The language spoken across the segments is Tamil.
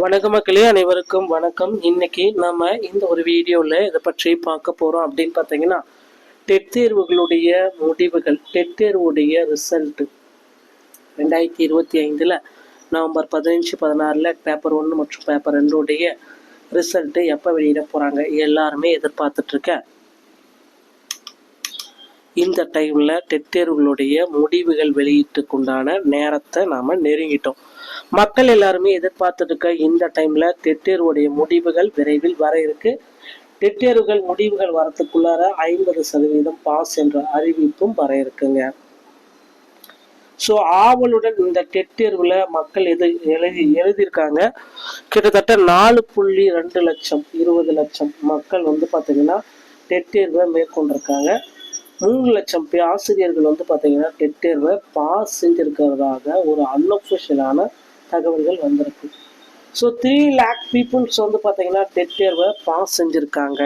வணக்க மக்களே அனைவருக்கும் வணக்கம். இன்னைக்கு நம்ம இந்த ஒரு வீடியோவில் இதை பற்றி பார்க்க போகிறோம் அப்படின்னு பார்த்தீங்கன்னா டெட் தேர்வுகளுடைய முடிவுகள் டெட் தேர்வுடைய ரிசல்ட்டு ரெண்டாயிரத்தி இருபத்தி ஐந்தில் நவம்பர் பதினஞ்சு பதினாறில் பேப்பர் ஒன்று மற்றும் பேப்பர் ரெண்டுடைய ரிசல்ட்டு எப்போ வெளியிட போகிறாங்க எல்லாருமே எதிர்பார்த்துட்ருக்க இந்த டைமில் டெட் தேர்வுகளுடைய முடிவுகள் வெளியீட்டுக்குண்டான நேரத்தை நாம் நெருங்கிட்டோம். மக்கள் எல்லாருமே எதிர்பார்த்துட்டு இருக்க இந்த டைம்ல டெட் முடிவுகள் விரைவில் வர இருக்கு. டெட் முடிவுகள் வரத்துக்குள்ளார ஐம்பது சதவீதம் பாஸ் என்ற அறிவிப்பும் வர இருக்குங்க. ஸோ ஆவலுடன் இந்த டெட் தேர்வில் மக்கள் எது எழுதி எழுதியிருக்காங்க. கிட்டத்தட்ட நாலு புள்ளி ரெண்டு லட்சம் இருபது லட்சம் மக்கள் வந்து பார்த்தீங்கன்னா டெட் தேர்வை மேற்கொண்டிருக்காங்க. மூணு லட்சம் ஆசிரியர்கள் வந்து பார்த்தீங்கன்னா டெட் தேர்வை பாஸ் செஞ்சிருக்கிறதாக ஒரு அன்அஃபிஷியலான தகவல்கள் வந்திருக்கு. ஸோ த்ரீ லேக் பீப்புள்ஸ் வந்து பார்த்தீங்கன்னா டெட் தேர்வை பாஸ் செஞ்சுருக்காங்க.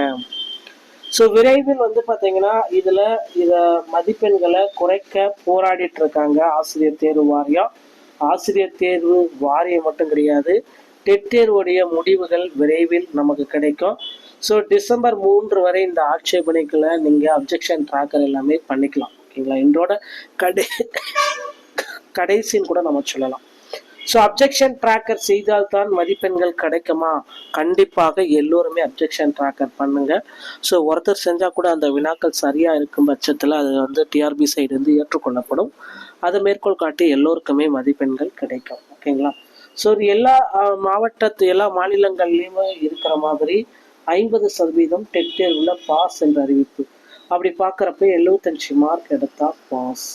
ஸோ விரைவில் வந்து பார்த்தீங்கன்னா இதில் இதை மதிப்பெண்களை குறைக்க போராடிட்டு இருக்காங்க ஆசிரியர் தேர்வு வாரியம். ஆசிரியர் தேர்வு வாரியம் மட்டும் கிடையாது டெட் தேர்வுடைய முடிவுகள் விரைவில் நமக்கு கிடைக்கும். ஸோ டிசம்பர் மூன்று வரை இந்த ஆட்சேபனைகளை நீங்கள் அப்ஜெக்ஷன் ட்ராக்கர் எல்லாமே பண்ணிக்கலாம். ஓகேங்களா? இன்றோட கடை கடைசின்னு கூட நம்ம சொல்லலாம். ஸோ அப்ஜெக்ஷன் ட்ராக்கர் செய்தால்தான் மதிப்பெண்கள் கிடைக்குமா? கண்டிப்பாக எல்லோருமே அப்ஜெக்ஷன் ட்ராக்கர் பண்ணுங்க. ஸோ ஒருத்தர் செஞ்சால் கூட அந்த வினாக்கள் சரியாக இருக்கும் பட்சத்தில் அது வந்து டிஆர்பி சைடு வந்து ஏற்றுக்கொள்ளப்படும். அதை மேற்கோள் காட்டி எல்லோருக்குமே மதிப்பெண்கள் கிடைக்கும். ஓகேங்களா ஸோ எல்லா மாவட்டத்து எல்லா மாநிலங்கள்லேயுமே இருக்கிற மாதிரி ஐம்பது சதவீதம் டெட் தேர்வில் பாஸ் என்ற அறிவிப்பு. அப்படி பார்க்குறப்ப எழுபத்தஞ்சு மார்க் எடுத்தால் பாஸ்.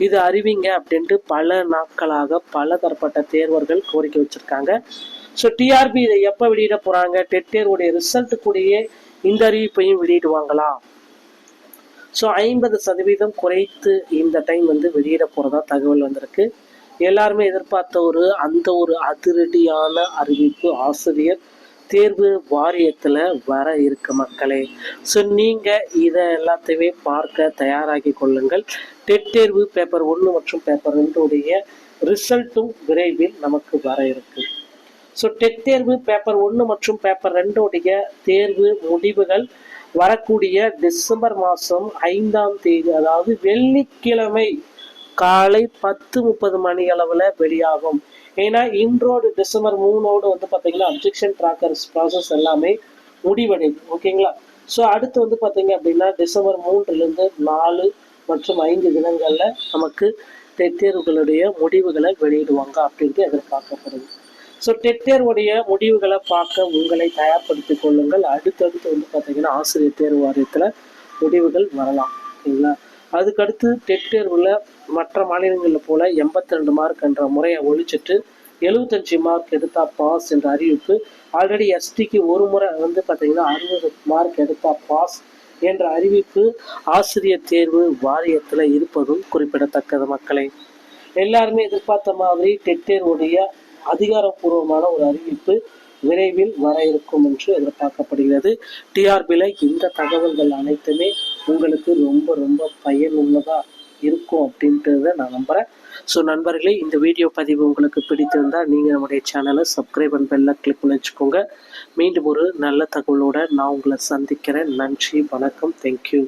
இது அறிவிங்க அப்படின்ட்டு பல நாட்களாக பல தரப்பட்ட தேர்வர்கள் கோரிக்கை வச்சிருக்காங்க. ஸோ டிஆர்பி இதை எப்போ வெளியிட போறாங்க? டெட் தேர்வுடைய ரிசல்ட் கூடயே இந்த அறிவிப்பையும் வெளியிடுவாங்களா? ஸோ ஐம்பது சதவீதம் குறைத்து இந்த டைம் வந்து வெளியிட போறதா தகவல் வந்திருக்கு. எல்லாருமே எதிர்பார்த்த ஒரு அந்த ஒரு அதிரடியான அறிவிப்பு ஆசிரியர் தேர்வு வாரியத்தில் வர இருக்கு மக்களே. ஸோ நீங்கள் இதை எல்லாத்தையுமே பார்க்க தயாராகி கொள்ளுங்கள். டெட் தேர்வு பேப்பர் ஒன்று மற்றும் பேப்பர் ரெண்டுடைய ரிசல்ட்டும் விரைவில் நமக்கு வர இருக்கு. ஸோ டெட் தேர்வு பேப்பர் ஒன்று மற்றும் பேப்பர் ரெண்டுடைய தேர்வு முடிவுகள் வரக்கூடிய டிசம்பர் மாதம் ஐந்தாம் தேதி அதாவது வெள்ளிக்கிழமை காலை பத்து முப்பது மணி அளவில் வெளியாகும். ஏன்னா இன்றோடு டிசம்பர் மூணோடு வந்து பார்த்தீங்கன்னா அப்ஜெக்ஷன் ட்ராக்கர்ஸ் ப்ராசஸ் எல்லாமே முடிவடையும் ஓகேங்களா? ஸோ அடுத்து வந்து பார்த்தீங்க அப்படின்னா டிசம்பர் மூன்றுலேருந்து நாலு மற்றும் ஐந்து தினங்களில் நமக்கு டெட் தேர்வுகளுடைய முடிவுகளை வெளியிடுவாங்க அப்படின்ட்டு எதிர்பார்க்கப்படுது. ஸோ டெட் தேர்வுடைய முடிவுகளை பார்க்க உங்களை தயார்படுத்திக் கொள்ளுங்கள். அடுத்தடுத்து வந்து பார்த்தீங்கன்னா ஆசிரியர் தேர்வு வாரியத்தில் முடிவுகள் வரலாம். ஓகேங்களா? அதுக்கடுத்து டெட் தேர்வில் மற்ற மாநிலங்களில் போல எண்பத்தி ரெண்டு மார்க் என்ற முறையை ஒழிச்சிட்டு எழுபத்தஞ்சு மார்க் எடுத்தா பாஸ் என்ற அறிவிப்பு. ஆல்ரெடி எஸ்டிக்கு ஒரு முறை வந்து பார்த்தீங்கன்னா அறுபது மார்க் எடுத்தா பாஸ் என்ற அறிவிப்பு ஆசிரியர் தேர்வு வாரியத்தில் இருப்பதும் குறிப்பிடத்தக்கது மக்களை. எல்லாருமே எதிர்பார்த்த மாதிரி டெட் தேர்வுடைய அதிகாரப்பூர்வமான ஒரு அறிவிப்பு விரைவில் வர இருக்கும் என்று எதிர்பார்க்கப்படுகிறது. டிஆர்பியில் இந்த தகவல்கள் அனைத்துமே உங்களுக்கு ரொம்ப ரொம்ப பயனுள்ளதாக இருக்கும் அப்படின்றத நான் நம்புகிறேன் ஸோ நண்பர்களே இந்த வீடியோ பதிவு உங்களுக்கு பிடித்திருந்தால் நீங்கள் நம்முடைய சேனலை சப்ஸ்கிரைப் அண்ட் பெல்ல கிளிக் பண்ணி வச்சுக்கோங்க. மீண்டும் ஒரு நல்ல தகவலோட நான் உங்களை சந்திக்கிறேன். நன்றி வணக்கம். தேங்க்யூ